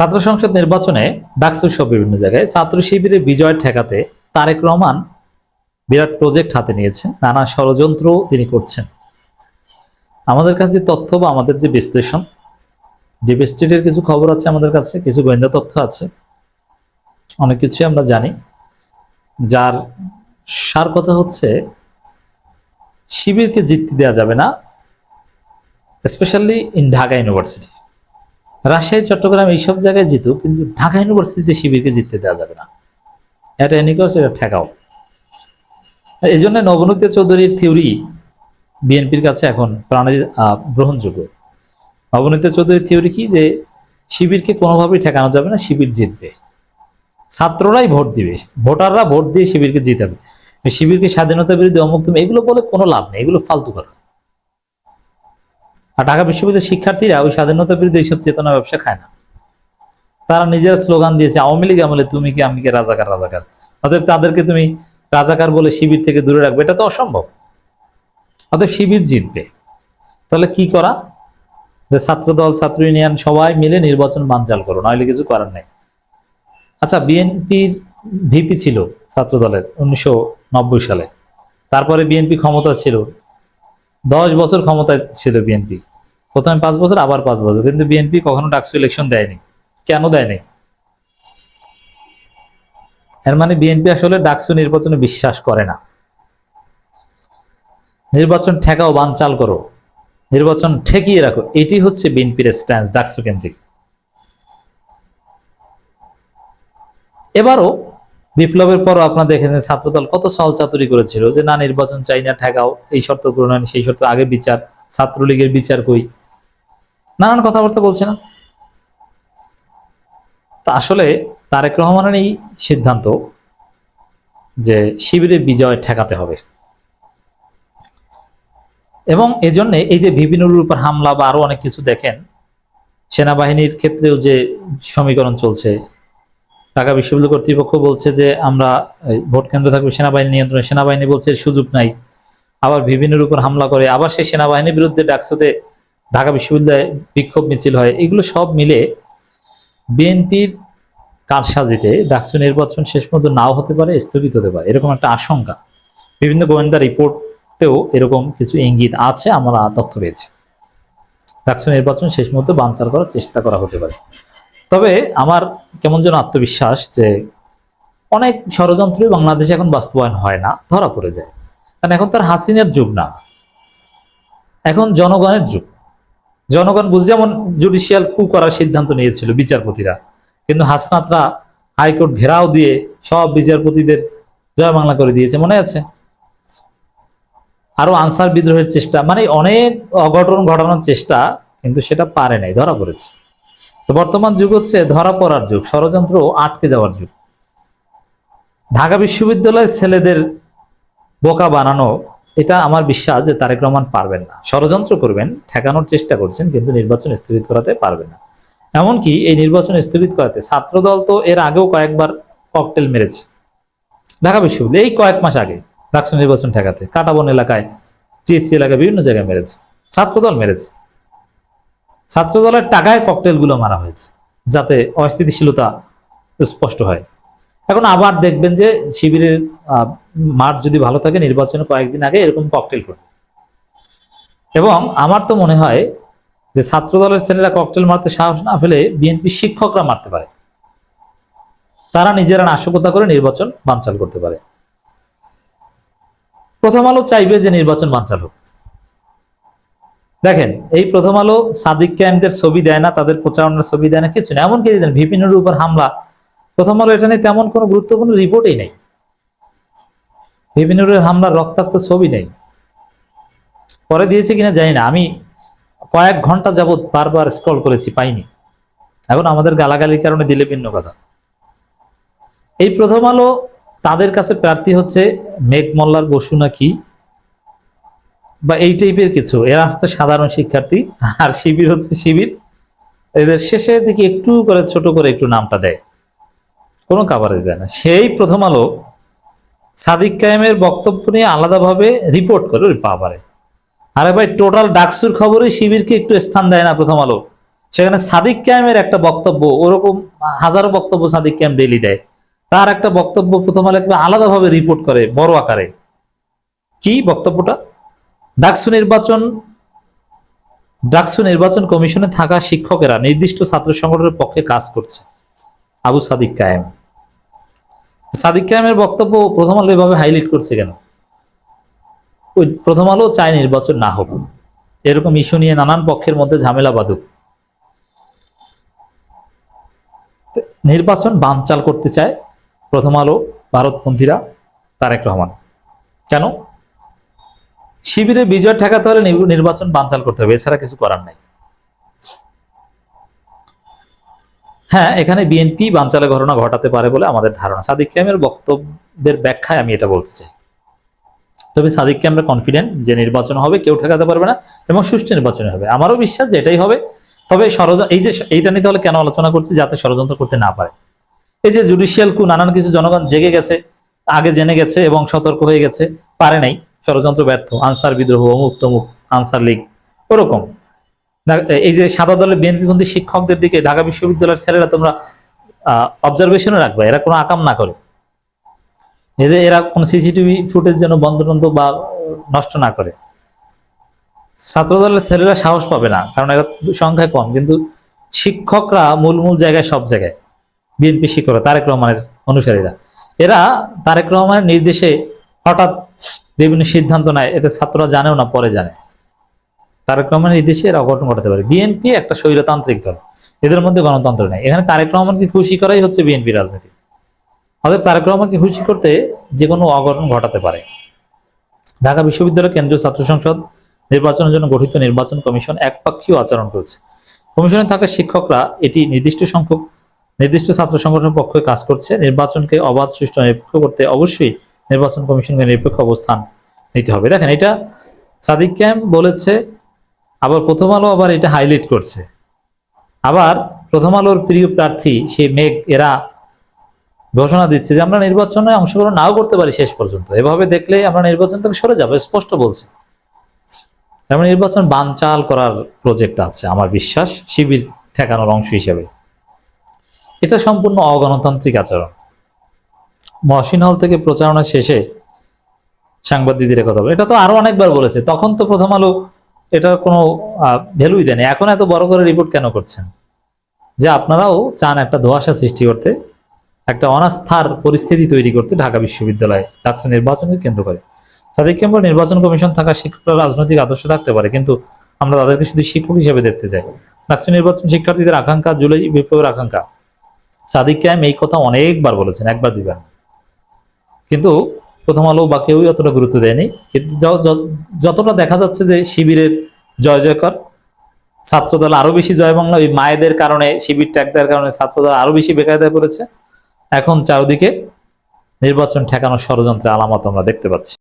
ছাত্র সংসদ নির্বাচনে ডাকসু সব বিভিন্ন জায়গায় ছাত্র শিবিরে বিজয় ঠেকাতে তারেক রহমান বিরাট প্রজেক্ট হাতে নিয়েছেন। নানা ষড়যন্ত্র তিনি করছেন। আমাদের কাছে যে তথ্য বা আমাদের যে বিশ্লেষণ, ডিপ স্টেটের কিছু খবর আছে আমাদের কাছে, কিছু গোয়েন্দা তথ্য আছে, অনেক কিছুই আমরা জানি। যার সার কথা হচ্ছে, শিবিরকে জিততে দেওয়া যাবে না specially in Dhaka university Rajshahi, Chittagong এইসব জায়গায় জিতুক, কিন্তু ঢাকা ইউনিভার্সিটিতে শিবিরকে জিততে দেওয়া যাবে না। এটা এনিকাও সেটা ঠেকাও। এই জন্য নবনীত চৌধুরীর থিওরি বিএনপির কাছে এখন প্রাণের গ্রহণযোগ্য। নবনীত চৌধুরীর থিওরি কি? যে শিবিরকে কোনোভাবেই ঠেকানো যাবে না, শিবির জিতবে। ছাত্ররাই ভোট দিবে। ভোটাররা ভোট দিয়ে শিবিরকে জিতাবে। শিবিরকে স্বাধীনতা বিরোধী অমুক তুমি, এগুলো বলে কোনো লাভ নেই, এগুলো ফালতু কথা। আর ঢাকা বিশ্ববিদ্যালয়ের শিক্ষার্থীরা ওই স্বাধীনতা বিরোধী এইসব চেতনা ব্যবসা খায় না। তারা নিজেরা স্লোগান দিয়েছে, আওয়ামী লীগ আমলে তুমি কি, আমি কি রাজাকার রাজাকার? অতএব তাদেরকে তুমি রাজাকার বলে শিবির থেকে দূরে রাখবে, এটা তো অসম্ভব। অতএব শিবির জিতবে। তাহলে কি করা? যে ছাত্রদল ছাত্র ইউনিয়ন সবাই মিলে নির্বাচন বানচাল করো নইলে কিছু করার নেই। আচ্ছা বিএনপির ভিপি ছিল ছাত্র দলের উনিশশো নব্বই সালে। তারপরে বিএনপি ক্ষমতা ছিল। দশ বছর ক্ষমতায় ছিল বিএনপি। প্রথমে পাঁচ বছর, আবার পাঁচ বছর। কিন্তু বিএনপি কখনো ডাকসু ইলেকশন দেয়নি। কেন দেয়নি? এর মানে বিএনপি আসলে ডাকসু নির্বাচনে বিশ্বাস করে না। নির্বাচন ঠেকাও, বানচাল করো। নির্বাচন ঠেকিয়ে রাখো। এটি হচ্ছে বিএনপির স্ট্যান্স ডাকসু কেন্দ্রিক। এবারও বিপ্লবের পরও আপনারা দেখেছেন ছাত্রদল কত সল চাতুরি করেছিল যে, না, নির্বাচন চাই না, ঠেকাও। এই শর্ত পূরণ সেই শর্ত আগে বিচার, ছাত্রলীগের বিচার কই নানান কথাবার্তা বলছে না। তা আসলে তারেক রহমানের এই সিদ্ধান্ত যে শিবিরে বিজয় ঠেকাতে হবে। এবং এজন্য এই যে বিভিন্নর উপর হামলা বা আরও অনেক কিছু দেখেন, সেনাবাহিনীর ক্ষেত্রেও যে সমীকরণ চলছে, ঢাকা বিশ্ববিদ্যালয় কর্তৃপক্ষ বলছে যে আমরা ভোট কেন্দ্র থাকবে সেনাবাহিনী নিয়ন্ত্রণে, সেনাবাহিনী বলছে সুযোগ নাই। আবার বিভিন্নের উপর হামলা করে, আবার সেই সেনাবাহিনীর বিরুদ্ধে ডাকসুতে ঢাকা বিশ্ববিদ্যালয়ে বিক্ষোভ মিছিল হয়, এগুলো সব মিলে বিএনপির কারসাজিতে ডাকসু নির্বাচন শেষ পর্যন্ত নাও হতে পারে, স্থগিত হতে পারে, এরকম একটা আশঙ্কা। বিভিন্ন গোয়েন্দা রিপোর্টেও এরকম কিছু ইঙ্গিত আছে, আমরা তথ্য পেয়েছি। ডাকসু নির্বাচন শেষ মুহূর্তে বানচাল করার চেষ্টা করা হতে পারে। তবে আমার কেমন যেন আত্মবিশ্বাস যে অনেক ষড়যন্ত্রই বাংলাদেশে এখন বাস্তবায়ন হয় না, ধরা পড়ে যায়। কারণ এখন তার হাসিনের যুগ না। এখন জনগণের যুগ। জনগণ বুঝ যেমন জুডিশিয়াল কু করার সিদ্ধান্ত নিয়েছিল বিচারপতিরা, কিন্তু হাসনাতরা হাইকোর্ট ঘেরাও দিয়ে সব বিচারপতিদের জয় বাংলা করে দিয়েছে, মনে আছে? আরও আনসার বিদ্রোহের চেষ্টা মানে অনেক অঘটন ঘটানোর চেষ্টা, কিন্তু সেটা পারে নাই, ধরা পড়েছে। তো বর্তমান যুগ হচ্ছে ধরা পড়ার যুগ, ষড়যন্ত্র আটকে যাওয়ার যুগ। ঢাকা বিশ্ববিদ্যালয়ের ছেলেদের বোকা বানানো এটা আমার বিশ্বাস যে তারেক রহমান পারবেন না। ষড়যন্ত্র করবেন, ঠেকানোর চেষ্টা করছেন, কিন্তু নির্বাচন স্থগিত করাতে পারবেন না। এমনকি এই নির্বাচন স্থগিত করাতে ছাত্রদল তো এর আগেও কয়েকবার ককটেল মেরেছে। ঢাকা বিশ্ববিদ্যালয়, এই কয়েক মাস আগে ডাকসু নির্বাচন ঠেকাতে কাটাবন এলাকায় টিএসসি এলাকায় বিভিন্ন জায়গায় মেরেছে। ছাত্রদল মেরেছে। ছাত্রদলের টাকায় ককটেলগুলো মারা হয়েছে, যাতে অস্থিতিশীলতা স্পষ্ট হয়। এখন আবার দেখবেন যে শিবিরের মাঠ যদি ভালো থাকে, নির্বাচনের কয়েকদিন আগে এরকম ককটেল ফুটবে। এবং আমার তো মনে হয় যে ছাত্র দলের ছেলেরা ককটেল মারতে সাহস না ফেলে বিএনপি শিক্ষকরা মারতে পারে। তারা নিজেরা নাশকতা করে নির্বাচন বানচাল করতে পারে। প্রথম আলো চাইবে যে নির্বাচন বানচাল হোক। দেখেন, এই প্রথম আলো সাদিক ক্যাম্পদের ছবি দেয় না, তাদের প্রচারণার ছবি দেয় না, কিছু না। এমনকি ভিপিনের উপর হামলা প্রথম আলো এটা নিয়ে তেমন কোনো গুরুত্বপূর্ণ রিপোর্টই নেই। ভিপিনুরের হামলার রক্তাক্ত ছবি নেই। পরে দিয়েছে কিনা জানি না। আমি কয়েক ঘণ্টা যাবৎ বারবার স্ক্রল করেছি, পাইনি। এখন আমাদের গালাগালির কারণে দিলে ভিন্ন কথা। এই প্রথম আলো তাদের কাছে প্রার্থী হচ্ছে মেঘ মোল্লার বসু নাকি? বা এই টাইপের কিছু। এরা হচ্ছে সাধারণ শিক্ষার্থী, আর শিবির হচ্ছে শিবির। এদের শেষের দিকে একটু করে, ছোট করে একটু নামটা দেয়। কোনো কাভারেজ দেয় না। সেই প্রথম আলো সাদিক কায়েমের বক্তব্য নিয়ে আলাদাভাবে রিপোর্ট করে, ওই পাওয়ারে আরে ভাই টোটাল ডাকসুর খবরে শিবিরকে একটু স্থান দেয় না প্রথম আলো। সেখানে সাদিক ক্যামের একটা বক্তব্য, ওরকম হাজারো বক্তব্য সাদিক ক্যাম ডেলি দেয়। তার একটা বক্তব্য প্রথম আলো একবার আলাদাভাবে রিপোর্ট করে, বড় আকারে। কি বক্তব্যটা? ডাকসু নির্বাচন ডাকসু নির্বাচন কমিশনে থাকা শিক্ষকেরা নির্দিষ্ট ছাত্র সংগঠনের পক্ষে কাজ করছে। আবু সাদিক কায়েম। সাদিক কায়েমের বক্তব্য প্রথম আলো এভাবে হাইলাইট করছে কেন? ওই প্রথম আলো চায় নির্বাচন না হোক। এরকম ইস্যু নিয়ে নানান পক্ষের মধ্যে ঝামেলা বাঁধুক। নির্বাচন বানচাল করতে চায় প্রথম আলো ভারতপন্থীরা তারেক রহমান। কেন? শিবিরে বিজয় ঠেকাতে হলে নির- নির্বাচন বানচাল করতে হবে, এছাড়া কিছু করার নাই। হ্যাঁ এখানে বিএনপি বানচালের ঘটনা ঘটাতে পারে বলে আমাদের ধারণা। সাদিক ক্যামের বক্তব্যের ব্যাখ্যায় আমি এটা বলতে চাই। তবে সাদিক ক্যামেরা কনফিডেন্ট যে নির্বাচন হবে, কেউ ঠেকাতে পারবে না এবং সুষ্ঠু নির্বাচন হবে। আমারও বিশ্বাস যে এটাই হবে। তবে ষড়যন্ত্র, এই যে এইটা নিয়ে তাহলে কেন আলোচনা করছি? যাতে ষড়যন্ত্র করতে না পারে। এই যে জুডিশিয়াল কু নানান কিছু জনগণ জেগে গেছে, আগে জেনে গেছে এবং সতর্ক হয়ে গেছে, পারে নাই। ষড়যন্ত্র ব্যর্থ, আনসার বিদ্রোহ, অমুক তমুক, আনসার লীগ, ওরকম। এই যে সাদা দলের বিএনপিপন্থী শিক্ষকদের দিকে ঢাকা বিশ্ববিদ্যালয়ের ছেলেরা তোমরা অবজারভেশনে রাখবে, এরা কোনো আকাম না করে। এদের, এরা কোনো সিসিটিভি ফুটেজ যেন বন্ধ টন্ধ বা নষ্ট না করে। ছাত্র দলের ছেলেরা সাহস পাবে না, কারণ এরা সংখ্যায় কম, কিন্তু শিক্ষকরা মূল মূল জায়গায় সব জায়গায়, বিএনপি শিক্ষকরা, তারেক রহমানের অনুসারীরা। এরা তারেক রহমানের নির্দেশে হঠাৎ বিভিন্ন সিদ্ধান্ত নেয়, এটা ছাত্ররা জানেও না, পরে জানে। তারেক রহমানের নির্দেশে এরা অঘটন ঘটাতে পারে। বিএনপি একটা স্বৈরতান্ত্রিক দল। এদের মধ্যে গণতন্ত্র নেই। এখানে তারেক রহমানকে খুশি করাই হচ্ছে বিএনপি রাজনীতি। অর্থাৎ তারেক রহমানকে খুশি করতে যে কোনো অঘটন ঘটাতে পারে। ঢাকা বিশ্ববিদ্যালয় কেন্দ্রীয় ছাত্র সংসদ নির্বাচনের জন্য গঠিত নির্বাচন কমিশন একপাক্ষীয় আচরণ করছে। কমিশনে থাকা শিক্ষকরা এটি নির্দিষ্ট সংখ্যক, নির্দিষ্ট ছাত্র সংগঠনের পক্ষে কাজ করছে। নির্বাচনকে অবাধ, সুষ্ঠু, নিরপেক্ষ করতে অবশ্যই নির্বাচন কমিশনকে নিরপেক্ষ অবস্থান নিতে হবে। দেখেন, এটা সাদিক ক্যাম্প বলেছে আবার প্রথম আলো আবার এটা হাইলাইট করছে। আবার প্রথম আলোর প্রিয় প্রার্থী সেই মেঘ, এরা ঘোষণা দিচ্ছে যে আমরা নির্বাচনে অংশগ্রহণ নাও করতে পারি শেষ পর্যন্ত। এভাবে দেখলে আমরা নির্বাচন থেকে সরে যাব স্পষ্ট বলছে। এমন নির্বাচন বানচাল করার প্রজেক্ট আছে, আমার বিশ্বাস, শিবির ঠেকানোর অংশ হিসেবে। এটা সম্পূর্ণ অগণতান্ত্রিক আচরণ। মহসিন হল থেকে প্রচারণা শেষে সাংবাদিকদের কথা বলে। এটা তো আরও অনেকবার বলেছে, তখন তো প্রথম আলো এটার কোনো ভ্যালুই দেয়নি এখন এত বড় করে রিপোর্ট কেন করছেন? যে আপনারাও চান একটা ধোঁয়াশা সৃষ্টি করতে, একটা অনাস্থার পরিস্থিতি তৈরি করতে ঢাকা বিশ্ববিদ্যালয়ে ডাকসু নির্বাচনকে কেন্দ্র করে। সাদিক কেম্বর নির্বাচন কমিশন থাকা শিক্ষকরা রাজনৈতিক আদর্শ থাকতে পারে, কিন্তু আমরা তাদেরকে শুধু শিক্ষক হিসেবে দেখতে চাই। ডাকসু নির্বাচন শিক্ষার্থীদের আকাঙ্ক্ষা, জুলাই বিপ্লবের আকাঙ্ক্ষা। সাদিক ক্যাম এই কথা অনেকবার বলেছেন, একবার দুইবার কিন্তু প্রথম আলো বা কেউই অতটা গুরুত্ব দেয়নি। কিন্তু যতটা দেখা যাচ্ছে যে শিবিরের জয় জয়কর, ছাত্রদল আরও বেশি জয় বাংলা, ওই মায়েদের কারণে, শিবির ত্যাগ দেওয়ার কারণে ছাত্রদল আরও বেশি বেকায়দায় পড়েছে। এখন চারদিকে নির্বাচন ঠেকানোর ষড়যন্ত্রের আলামত আমরা দেখতে পাচ্ছি।